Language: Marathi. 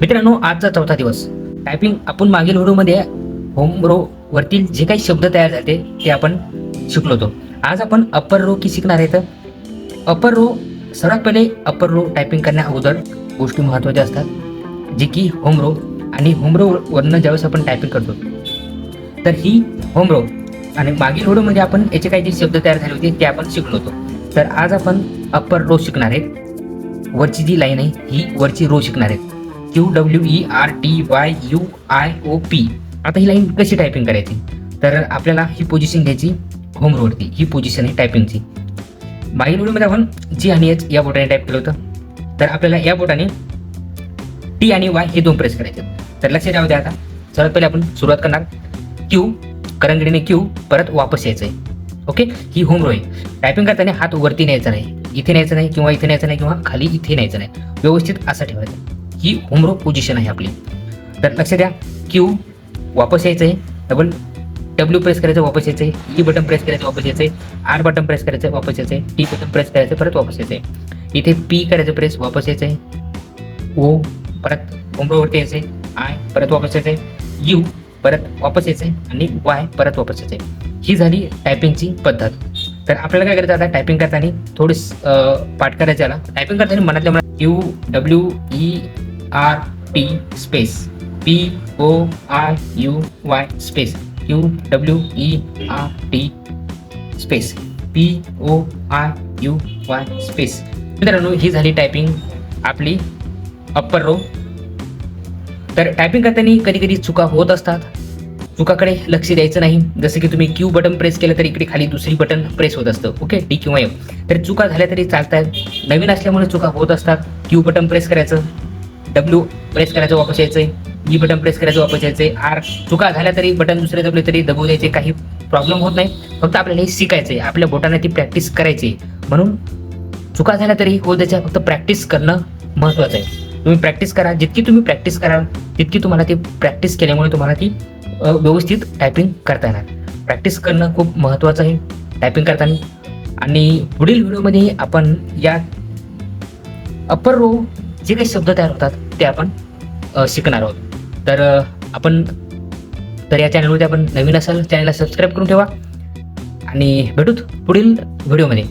मित्रांनो आजचा चौथा दिवस टायपिंग आपण मागील व्हिडिओमध्ये होम रो वरतील जे काही शब्द तयार झाले ते आपण शिकलो होतो. आज आपण अप्पर रो की शिकणार आहे तर अप्पर रो सर्वात पहिले अप्पर रो टायपिंग करण्या अगोदर गोष्टी महत्त्वाच्या असतात जे की होम रो आणि होम रो वरनं ज्यावेळेस आपण टायपिंग करतो तर ही होम रो आणि मागील व्हिडिओमध्ये आपण याचे काही जे शब्द तयार झाले होते ते आपण शिकलो होतो. तर आज आपण अप्पर रो शिकणार आहेत. वरची जी लाईन आहे ही वरची रो शिकणार आहेत. Q W E R T Y U I O P आता ही लाईन कशी टायपिंग करायची? तर आपल्याला ही पोझिशन घ्यायची होम रोवरती ही पोझिशन आहे टायपिंगची मागील व्हिडिओमध्ये आपण जी आणि एच या बोटाने टाईप केलं होतं. तर आपल्याला या बोटाने टी आणि वाय हे दोन प्रेस करायचे. तर लक्षात राहू द्या आता. सर्वात पहिले आपण सुरुवात करणार. क्यू करंगडीने क्यू परत वापस यायचं आहे ओके ही होम रो आहे. टायपिंग करताना हात वरती न्यायचा नाही. इथे न्यायचं नाही किंवा इथे न्यायचं नाही किंवा खाली इथे न्यायचं नाही. व्यवस्थित असं ठेवायचं. ही होमरो पोझिशन आहे आपली. तर लक्ष द्या क्यू वापस यायचं आहे डबल डब्ल्यू प्रेस करायचं वापस यायचं आहे ई बटन प्रेस करायचं वापस यायचं आहे आर बटन प्रेस करायचं वापस यायचं आहे टी बटन प्रेस करायचं परत वापस यायचं आहे इथे पी करायचं प्रेस वापस यायचं आहे ओ परत होमरोवरती यायचं आहे आय परत वापस यायचं आहे यू परत वापस यायचं आहे आणि वाय परत वापस यायचं आहे ही झाली टायपिंगची पद्धत. तर आपल्याला काय करायचं आता? टायपिंग करताना थोडी पाठ करायचं आला टायपिंग करताना मनातल्या मनात U W E R T space P O R U Y space Q W E R T space P O R U Y space मित्रांनो ही झाली टायपिंग आपली अप्पर रो तर टायपिंग करताना कधी कधी चुका होत असतात. चुकाकडे लक्ष द्यायचं नाही. जसं की तुम्ही क्यू बटन प्रेस केलं तर इकडे खाली दुसरी बटन प्रेस होत असतं. ओके डी किंवा एफ तर चुका झाल्या तरी चालतात. नवीन असल्यामुळे चुका होत असतात. क्यू बटन प्रेस करायचं. डब्ल्यू प्रेस करायचं वापस यायचंय. ई बटन प्रेस करायचं वापस यायचंय. आर चुका झाल्या तरी बटन दुसरे दबले तरी दबू द्यायचे काही प्रॉब्लेम होत नाही. फक्त आपल्याला हे शिकायचंय. आपल्या बोटाने ती प्रॅक्टिस करायची म्हणून चुका झाल्या तरी हो त्याच्या फक्त प्रॅक्टिस करणं महत्त्वाचं आहे तुम्ही प्रॅक्टिस करा. जितकी तुम्ही प्रॅक्टिस कराल तितकी तुम्हाला ती प्रॅक्टिस केल्यामुळे तुम्हाला ती व्यवस्थित टायपिंग करता येणार. प्रॅक्टिस करणं खूप महत्त्वाचं आहे टायपिंग करताना. आणि पुढील व्हिडिओमध्ये आपण या अप्पर रो जे काही शब्द तयार होतात ते आपण शिकणार आहोत. तर आपण तर या चॅनलवरती आपण नवीन असाल चॅनलला सबस्क्राईब करून ठेवा. आणि भेटूत पुढील व्हिडिओमध्ये